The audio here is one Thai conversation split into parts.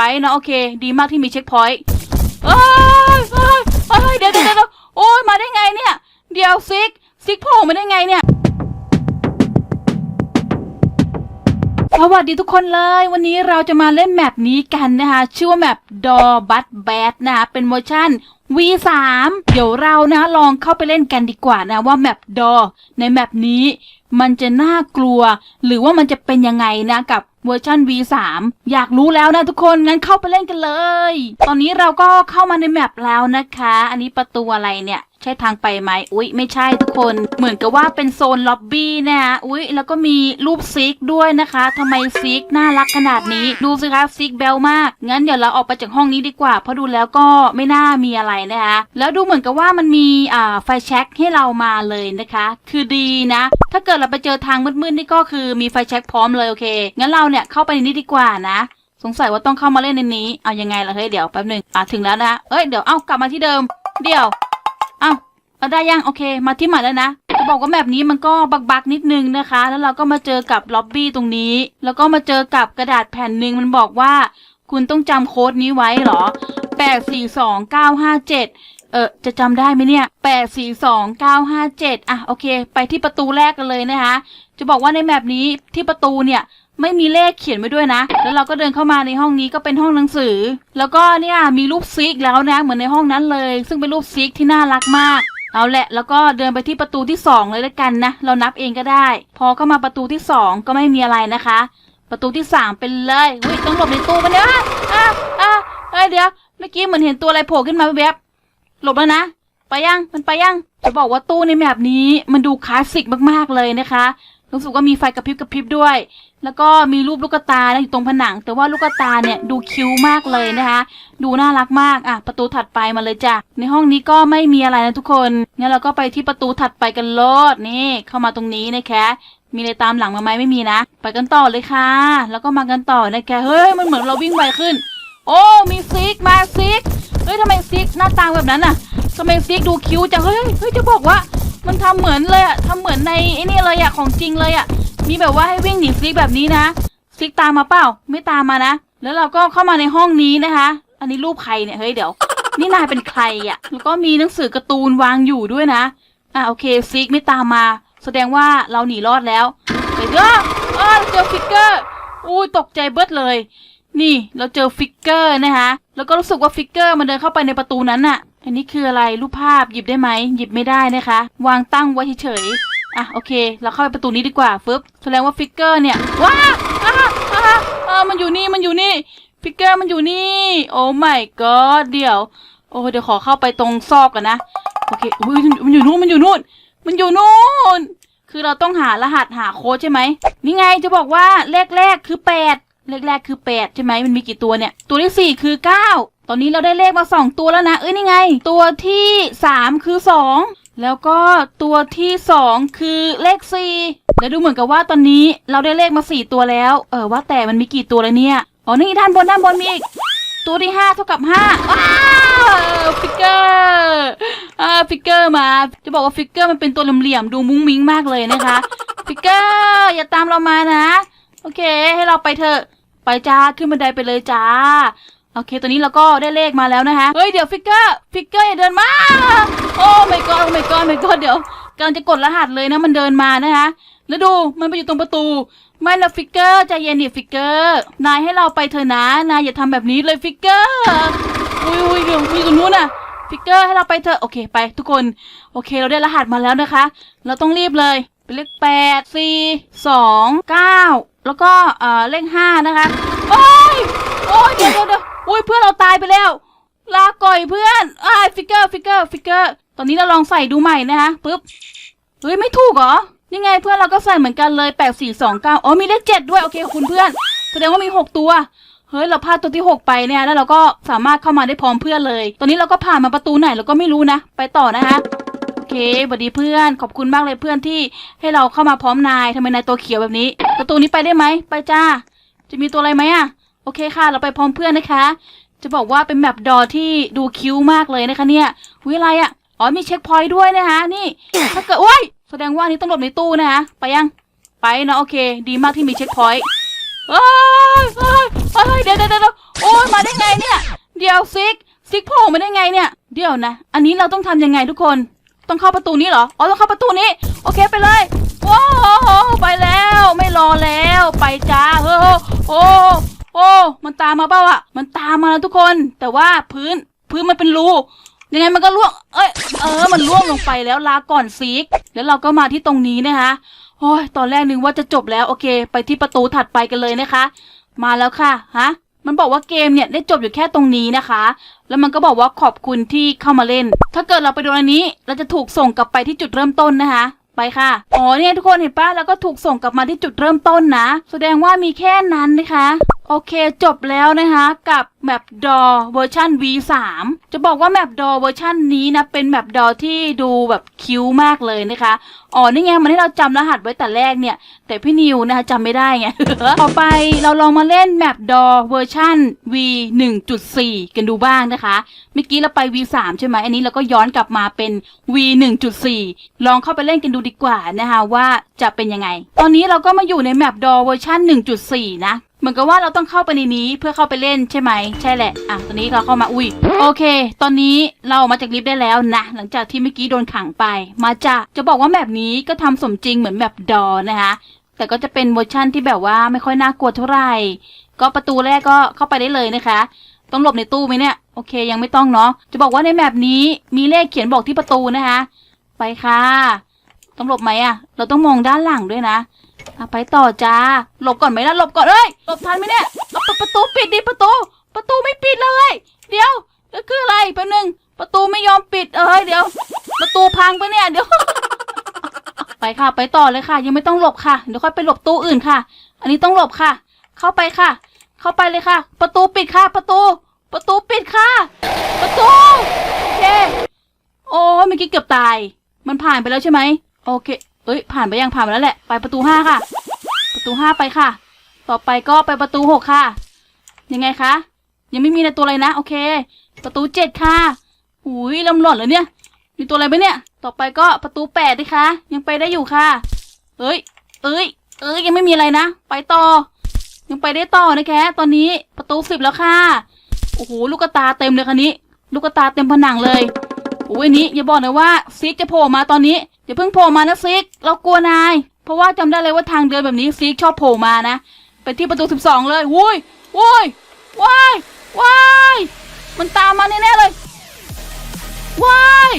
ไปนะโอเค ดีมากที่มีเช็คพอยต์เอ้ยเอ้ยเอ้ยเดี๋ยวเดี๋ยวเดี๋ยวโอ้ยมาได้ไงเนี่ย เดี๋ยวซิกซิกโผล่มาได้ไงเนี่ยสวัสดีทุกคนเลย วันนี้เราจะมาเล่นแมปนี้กันนะคะชื่อว่าแมปดอบัตแบดนะคะเป็นเวอร์ชัน V3 เดี๋ยวเรานะลองเข้าไปเล่นกันดีกว่านะว่าแมปดอในแมปนี้ มันจะน่ากลัว หรือว่ามันจะเป็นยังไงนะกับเวอร์ชัน V3 อยากรู้แล้วนะทุกคน งั้นเข้าไปเล่นกันเลย ตอนนี้เราก็เข้ามาในแมปแล้วนะคะ อันนี้ประตูอะไรเนี่ยใช่ทางไปไหมอุ๊ย ไม่ใช่ทุกคน เหมือนกับว่าเป็นโซนล็อบบี้นะคะอุ๊ย แล้วก็มีรูปซิกด้วยนะคะทำไมซิกน่ารักขนาดนี้ ดูสิคะซิกเบลมาก งั้นเดี๋ยวเราออกไปจากห้องนี้ดีกว่า เพราะดูแล้วก็ไม่น่ามีอะไรนะคะ แล้วดูเหมือนกับว่ามันมีอ่าไฟแช็กให้เรามาเลยนะคะ คือดีนะ ถ้าเกิดเราไปเจอทางมืดๆนี่ก็คือมีไฟแช็กพร้อมเลยโอเค งั้นเราเนี่ยเข้าไปในนี้ดีกว่านะสงสัยว่าต้องเข้ามาเล่นในนี้ เอายังไงล่ะเฮ้ยเดี๋ยวแป๊บหนึงอะถึงแล้วนะเอ้ยเดี๋ยวเอ้ากลับมาที่เดิม เดี๋ยวเอ้าเอาได้ยังโอเค มาที่หม่แล้วนะจะบอกว่าแบบนี้มันก็บักบักๆนิดนึงนะคะ แล้วเราก็มาเจอกับล็อบบี้ตรงนี้ แล้วก็มาเจอกับกระดาษแผ่นหนึ่งมันบอกว่า คุณต้องจำโค้ดนี้ไว้เหรอ8 4 2 9 5 7เก้าห้าเจ็ดเออจะจำได้ไหมเนี่ย8 4 2 9 5 7อะโอเค ไปที่ประตูแรกกันเลยนะคะ จะบอกว่าในแมปนี้ที่ประตูเนี่ย ไม่มีเลขเขียนไว้ด้วยนะ แล้วเราก็เดินเข้ามาในห้องนี้ก็เป็นห้องหนังสือ แล้วก็เนี่ยมีรูปซิกแล้วนะเหมือนในห้องนั้นเลย ซึ่งเป็นรูปซิกที่น่ารักมาก เอาแหละ แล้วก็เดินไปที่ประตูที่สองเลยล้วกันนะ เรานับเองก็ได้ พอเข้ามาประตูที่สองก็ไม่มีอะไรนะคะ ประตูที่สามเป็นเลยอุ้ยต้องหลบในตู้มันเนี่ยอะอะอะเอ้ยเดี๋ยวเมื่อกี้เหมือนเห็นตัวอะไรโผล่ขึ้นมาแวบหลบแล้วนะไปยังมันไปยังจะบอกว่าตู้ในแบบนี้มันดูคลาสสิกมากๆเลยนะคะ รู้สึกว่ามีไฟกระพริบกระพริบด้วย แล้วก็มีรูปลูกตานะอยู่ตรงผนัง แต่ว่าลูกตาเนี่ยดูคิ้วมากเลยนะคะ ดูน่ารักมากอะประตูถัดไปมาเลยจ้ะในห้องนี้ก็ไม่มีอะไรนะทุกคนงั้นเราก็ไปที่ประตูถัดไปกันโลดนี่ เข้ามาตรงนี้นะคะมีอะไรตามหลังมาไหมไม่มีนะ ไปกันต่อเลยค่ะ แล้วก็มากันต่อนะคะเฮ้ยมันเหมือนเราวิ่งไวขึ้น โอ้มีซิกมาซิกเฮ้ยทำไมซิกหน้าตาแบบนั้นน่ะทำไมซิกดูคิ้วจังเฮ้ยเฮ้ยจะบอกว่า มันทำเหมือนเลยอะทำเหมือนในไอ้นี่เลยอะของจริงเลยอะมีแบบว่าให้วิ่งหนีซิกแบบนี้นะซิกตามมาเปล่า ไม่ตามมานะ แล้วเราก็เข้ามาในห้องนี้นะคะ อันนี้รูปใครเนี่ย เฮ้ยเดี๋ยว นี่นายเป็นใครอะแล้วก็มีหนังสือการ์ตูนวางอยู่ด้วยนะ อะโอเคซิกไม่ตามมา แสดงว่าเราหนีรอดแล้วเดี๋ยวเดี๋ยวเออเจอฟิกเกอร์ อุ้ยตกใจเบิดเลย นี่เราเจอฟิกเกอร์นะคะ แล้วก็รู้สึกว่าฟิกเกอร์มันเดินเข้าไปในประตูนั้นน่ะ อันนี้คืออะไรรูปภาพหยิบได้ไหมหยิบไม่ได้นะคะ วางตั้งไว้เฉยๆอะโอเค เราเข้าไปประตูนี้ดีกว่าฟึบแสดงว่าฟิกเกอร์เนี่ยว้าอ่าอ่าอ่ามันอยู่นี่มันอยู่นี่ฟิกเกอร์มันอยู่นี่ โอ้ my god เดี๋ยว โอ้เดี๋ยวขอเข้าไปตรงซอกก่อนนะโอเคอุ้ยมันอยู่นู่นมันอยู่นู่น มันอยู่นู่นคือเราต้องหารหัสหาโค้ดใช่ไหมนี่ไงจะบอกว่าเลขแรกคือแปดเลขแรกคือแปดใช่ไหมมันมีกี่ตัวเนี่ย ตัวที่สี่คือเก้า ตอนนี้เราได้เลขมาสองตัวแล้วนะ เอ้ยนี่ไง ตัวที่สามคือสองแล้วก็ตัวที่สองคือเลขสี่แล้วดูเหมือนกับว่าตอนนี้เราได้เลขมาสี่ตัวแล้ว เออว่าแต่มันมีกี่ตัวแล้วเนี่ย อ๋อนี่ด้านบนด้านบนมีอีก ตัวที่ห้าเท่ากับห้าว้าวฟิกเกอร์อ่าฟิกเกอร์มา จะบอกว่าฟิกเกอร์มันเป็นตัวเหลี่ยมๆดูมุ้งมิ้งมากเลยนะคะฟิกเกอร์อย่าตามเรามานะ โอเค ให้เราไปเถอะไปจ้าขึ้นบันไดไปเลยจ้า โอเค ตอนนี้เราก็ได้เลขมาแล้วนะคะ เฮ้ย เดี๋ยวฟิกเกอร์ ฟิกเกอร์อย่าเดินมา โอ้ my god โอ้ my god โ my god เดี๋ยวกำลังจะกดรหัสเลยนะ มันเดินมานะคะ แล้วดู มันไปอยู่ตรงประตู ไม่นะฟิกเกอร์ใจเย็นดิฟิกเกอร์ นายให้เราไปเถอะนะ นายอย่าทำแบบนี้เลยฟิกเกอร์ อุ้ยอุ้ยเดี๋ยวมีตรงนู้นน่ะฟิกเกอร์ให้เราไปเถอะโอเคไปทุกคน โอเคเราได้รหัสมาแล้วนะคะ เราต้องรีบเลยเป็นเลขแปดสี่สองเก้าแล้วก็เอ่อเลขห้านะคะโอ้ย โอ้ยเดี๋ยวเดี๋ยวเดี๋ยวอุ้ยเพื่อนเราตายไปแล้ว ลาก่อยเพื่อนอ้ายฟิกเกอร์ฟิกเกอร์ฟิกเกอร์ ตอนนี้เราลองใส่ดูใหม่นะคะปึ๊บเฮ้ยไม่ถูกเหรอนี่ไงเพื่อนเราก็ใส่เหมือนกันเลยแปดสี่สองเก้าอ๋อมีเลขเจ็ดด้วยโอเคคุณเพื่อน แสดงว่ามีหกตัวเฮ้ยเราพลาดตัวที่หกไปเนี่ยแล้วเราก็สามารถเข้ามาได้พร้อมเพื่อนเลย ตอนนี้เราก็ผ่านมาประตูไหนเราก็ไม่รู้นะ ไปต่อนะคะโอเคสวัสดีเพื่อน ขอบคุณมากเลยเพื่อนที่ให้เราเข้ามาพร้อมนายทำไมนายตัวเขียวแบบนี้ ประตูนี้ไปได้ไหมไปจ้า จะมีตัวอะไรไหมอะ อเคค่ะ เราไปพร้อมเพื่อนนะคะ จะบอกว่าเป็นแมปดอที่ดูคิ้วมากเลยนะคะเนี่ยวิอะไรอะอ๋อมีเช็คพอยต์ด้วยนะคะ นี่ ถ้าเกิดโอ้ยแสดงว่านี้ต้องหลบในตู้นะคะ ไปยัง ไปนะโอเค ดีมากที่มีเช็คพอยต์เอ้ยเอ้ยเอ้ยเดี๋ยวเดี๋ยวเดียวโอ้ยมาได้ไงเนี่ย เดี๋ยวซิกซิกโผล่มาได้ไงเนี่ย เดี๋ยวนะ อันนี้เราต้องทำยังไงทุกคน ต้องเข้าประตูนี้เหรอ อ๋อต้องเข้าประตูนี้ โอเคไปเลยว้าวไปแล้ว ไม่รอแล้ว ไปจ้าเฮ้โอ้ อ้ มันตามมาเปล่าอะมันตามมาแล้วทุกคน แต่ว่าพื้นพื้นมันเป็นรู ยังไงมันก็ล่วง เอ้ย เออ มันล่วงลงไปแล้วลาก่อนซิกแล้วเราก็มาที่ตรงนี้นะคะโอ้ย ตอนแรกนึกว่าจะจบแล้วโอเค ไปที่ประตูถัดไปกันเลยนะคะ มาแล้วค่ะ ฮะ มันบอกว่าเกมเนี่ยได้จบอยู่แค่ตรงนี้นะคะ แล้วมันก็บอกว่าขอบคุณที่เข้ามาเล่น ถ้าเกิดเราไปโดนอันนี้ เราจะถูกส่งกลับไปที่จุดเริ่มต้นนะคะ ไปค่ะ อ๋อเนี่ยทุกคนเห็นปะแล้วก็ถูกส่งกลับมาที่จุดเริ่มต้นนะ แสดงว่ามีแค่นั้นนะคะ โอเคจบแล้วนะคะกับแมปดอเวอร์ชัน V3 จะบอกว่าแมปดอเวอร์ชันนี้นะเป็นแมปดอที่ดูแบบคิ้วมากเลยนะคะอ๋อนี่ไงมันให้เราจำรหัสไว้แต่แรกเนี่ย แต่พี่นิวนะคะจำไม่ได้ไง ต่อไปเราลองมาเล่นแมปดอเวอร์ชัน V 1.4 กันดูบ้างนะคะ เมื่อกี้เราไป V3 ใช่ไหมอันนี้เราก็ย้อนกลับมาเป็น V 1.4 ลองเข้าไปเล่นกันดูดีกว่านะคะว่าจะเป็นยังไง ตอนนี้เราก็มาอยู่ในแมปดอเวอร์ชัน1.4 นะ เหมือนกับว่าเราต้องเข้าไปในนี้เพื่อเข้าไปเล่นใช่ไหมใช่แหละอะตอนนี้เราเข้ามาอุ้ยโอเค ตอนนี้เราออกมาจากลิฟต์ได้แล้วนะหลังจากที่เมื่อกี้โดนขังไป มาจ้ะจะบอกว่าแบบนี้ก็ทำสมจริงเหมือนแบบดอนะคะแต่ก็จะเป็นเวอร์ชั่นที่แบบว่าไม่ค่อยน่ากลัวเท่าไหร่ก็ประตูแรกก็เข้าไปได้เลยนะคะ ต้องหลบในตู้ไหมเนี่ยโอเค ยังไม่ต้องเนาะจะบอกว่าในแบบนี้มีเลขเขียนบอกที่ประตูนะคะ ไปค่ะ ต้องหลบไหมอะเราต้องมองด้านหลังด้วยนะ อะไปต่อจ้า หลบก่อนไหมล่ะหลบก่อนเอ้ยหลบทันไหมเนี่ยเอาปประตูปิดดิประตู ประตูไม่ปิดเลย เดี๋ยวแล้วคืออะไรแป๊บนึงประตูไม่ยอมปิดเอ้ยเดี๋ยว ประตูพังไปเนี่ยเดี๋ยว ไปค่ะ ไปต่อเลยค่ะ ยังไม่ต้องหลบค่ะเดี๋ยวค่อยไปหลบตู้อื่นค่ะ อันนี้ต้องหลบค่ะ เข้าไปค่ะ เข้าไปเลยค่ะ ประตูปิดค่ะ ประตู ประตูปิดค่ะ ประตูโอเคโอ้เมื่อกี้เกือบตาย มันผ่านไปแล้วใช่ไหมโอเค เอ้ยผ่านไปยังผ่านไปแล้วแหละ ไปประตูห้าค่ะ ประตูห้าไปค่ะ ต่อไปก็ไปประตูหกค่ะ ยังไงคะ ยังไม่มีในตัวอะไรนะ โอเค ประตูเจ็ดค่ะหุยลำหล่อนเหรอเนี่ย มีตัวอะไรไหมเนี่ย ต่อไปก็ประตูแปดดิคะยังไปได้อยู่ค่ะ เอ้ย เอ้ย เอ้ยยังไม่มีอะไรนะ ไปต่อ ยังไปได้ต่อนะคะตอนนี้ประตูสิบแล้วค่ะ โอ้โหลูกตาเต็มเลยคันนี้ ลูกตาเต็มผนังเลยโอ้ยนี้อย่าบอกนะว่าซิกจะโผล่มาตอนนี้ อย่าเพิ่งโผล่มานะซิก เรากลัวนาย เพราะว่าจำได้เลยว่าทางเดินแบบนี้ซิกชอบโผล่มานะ ไปที่ประตูสิบสองเลยวุ้ยวุ้ยว้ายว้ายมันตามมาแน่ๆเลยว้าย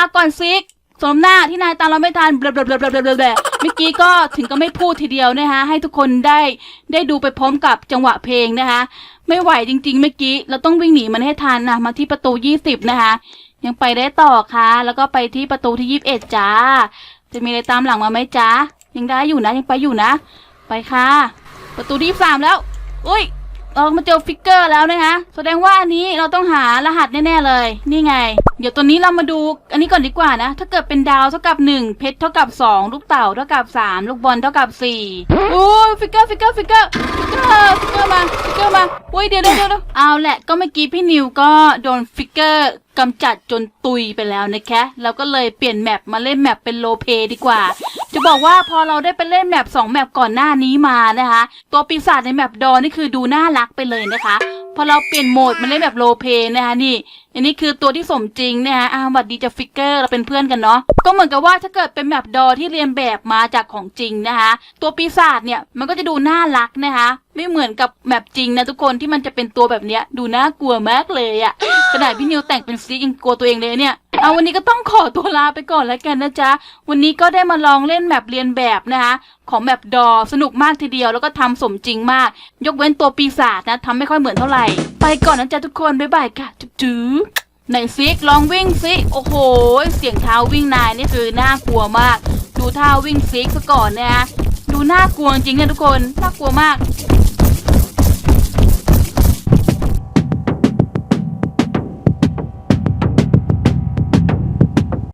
าก่อนซิกสมหน้าที่นายตามเราไม่ทันเบลเบลเบลเบลเบลเบลเมื่อกี้ก็ถึงก็ไม่พูดทีเดียวนะคะให้ทุกคนได้ได้ดูไปพร้อมกับจังหวะเพลงนะคะ ไม่ไหวจริง ๆ เมื่อกี้เราต้องวิ่งหนีมันให้ทันนะมาที่ประตูยี่สิบนะคะ ยังไปได้ต่อค่ะ แล้วก็ไปที่ประตูที่ยี่สิบเอ็ดจ้า จะมีอะไรตามหลังมาไหมจ้ายังได้อยู่นะยังไปอยู่นะ ไปค่ะ ประตูที่สามแล้ว อุ้ย เรามาเจอฟิกเกอร์แล้วนะคะแสดงว่าอันนี้เราต้องหารหัสแน่ๆเลย นี่ไง เดี๋ยวตัวนี้เรามาดูอันนี้ก่อนดีกว่านะ ถ้าเกิดเป็นดาวเท่ากับหนึ่งเพชรเท่ากับสองลูกเต่าเท่ากับสามลูกบอลเท่ากับสี่โอ้ยฟิกเกอร์ฟิกเกอร์ฟิกเกอร์ฟิกเกอร์ฟิกเกอร์มาฟิกเกอร์มาอุ้ยเดี๋ยวเดี๋ยวเดี๋ยวเอาแหละก็เมื่อกี้พี่นิวก็โดนฟิกเกอร์กำจัดจนตุยไปแล้วนะคะเราก็เลยเปลี่ยนแมปมาเล่นแมปเป็นโลเพดีกว่า จะบอกว่าพอเราได้ไปเล่นแมปสองแมปก่อนหน้านี้มานะคะ ตัวปีศาจในแมปดอนี่คือดูน่ารักไปเลยนะคะ พอเราเปลี่ยนโหมดมาเล่นแบบโลเพนะคะนี่ อันนี้คือตัวที่สมจริงนะคะอาวัดดีจะฟิกเกอร์เราเป็นเพื่อนกันเนาะก็เหมือนกับว่าถ้าเกิดเป็นแมปดอที่เรียนแบบมาจากของจริงนะคะ ตัวปีศาจเนี่ยมันก็จะดูน่ารักนะคะ ไม่เหมือนกับแมปจริงนะทุกคนที่มันจะเป็นตัวแบบเนี้ยดูน่ากลัวมากเลยอะขนาดพี่นิวแต่งเป็นซียังกลัวตัวเองเลยเนี่ย เอาวันนี้ก็ต้องขอตัวลาไปก่อนแล้วกันนะจ๊ะ วันนี้ก็ได้มาลองเล่นแมปเรียนแบบนะคะ ของแมปดอสนุกมากทีเดียวแล้วก็ทำสมจริงมาก ยกเว้นตัวปีศาจนะทำไม่ค่อยเหมือนเท่าไหร่ ไปก่อนนะจ๊ะทุกคน บ๊ายบายค่ะจุ๊บจุ๊บไหนซิกลองวิ่งซิโอ้โห เสียงเท้าวิ่งนายนี่คือน่ากลัวมาก ดูท่าวิ่งซิกซะก่อนนะฮะดูน่ากลัวจริงนะทุกคนน่ากลัวมาก